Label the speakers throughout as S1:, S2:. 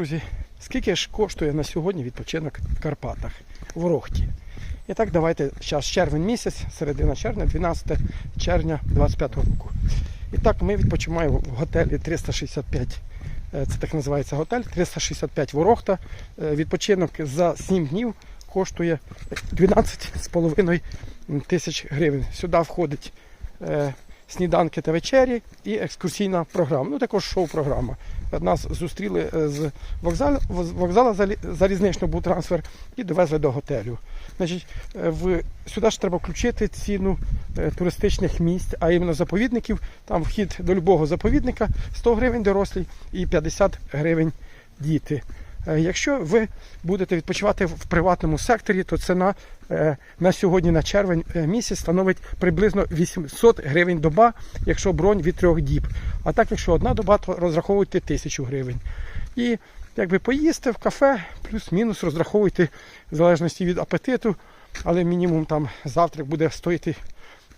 S1: Друзі, скільки ж коштує на сьогодні відпочинок в Карпатах, в Рохті? І так, давайте зараз червень місяць, середина червня, 12 червня 25 року. І так, ми відпочиваємо в готелі 365. е, Це так називається готель. 365 Ворохта. Е, Відпочинок за 7 днів коштує 12,5 тисяч гривень. Сюди входить е, сніданки та вечері і екскурсійна програма. Ну також шоу-програма. Нас зустріли е, з вокзалу, з вокзалу залізничного був трансфер і довезли до готелю. Значить, е, в, сюди ж треба включити ціну е, туристичних місць, а іменно заповідників. Там вхід до любого заповідника 100 гривень дорослі і 50 гривень діти. Е, Якщо ви будете відпочивати в приватному секторі, то ціна е, на сьогодні, на червень е, місяць, становить приблизно 800 гривень доба, якщо бронь від трьох діб. А так, якщо одна доба, то розраховуйте 1000 гривень. І якби поїсти в кафе, плюс-мінус розраховуйте в залежності від апетиту, але мінімум там завтрак буде стоїти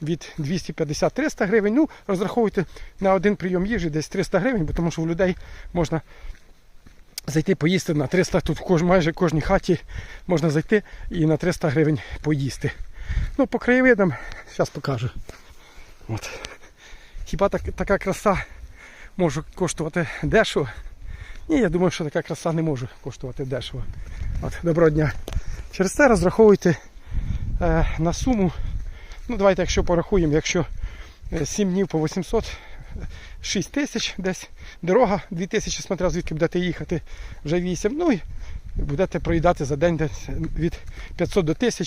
S1: від 250-300 гривень. Ну, розраховуйте на один прийом їжі десь 300 гривень, бо тому що у людей можна зайти поїсти на 300, тут в кож, майже кожній хаті можна зайти і на 300 гривень поїсти. Ну, по краєвидам, зараз покажу. От. Хіба так, така краса може коштувати дешево? Ні, я думаю, що така краса не може коштувати дешево. От, доброго дня. Через це розраховуйте е, на суму. Ну, давайте, якщо порахуємо, якщо е, 7 днів по 800, 6 тисяч десь дорога, 2 тисячі, смотря звідки будете їхати, вже 8. Ну і будете проїдати за день від 500 до 1000.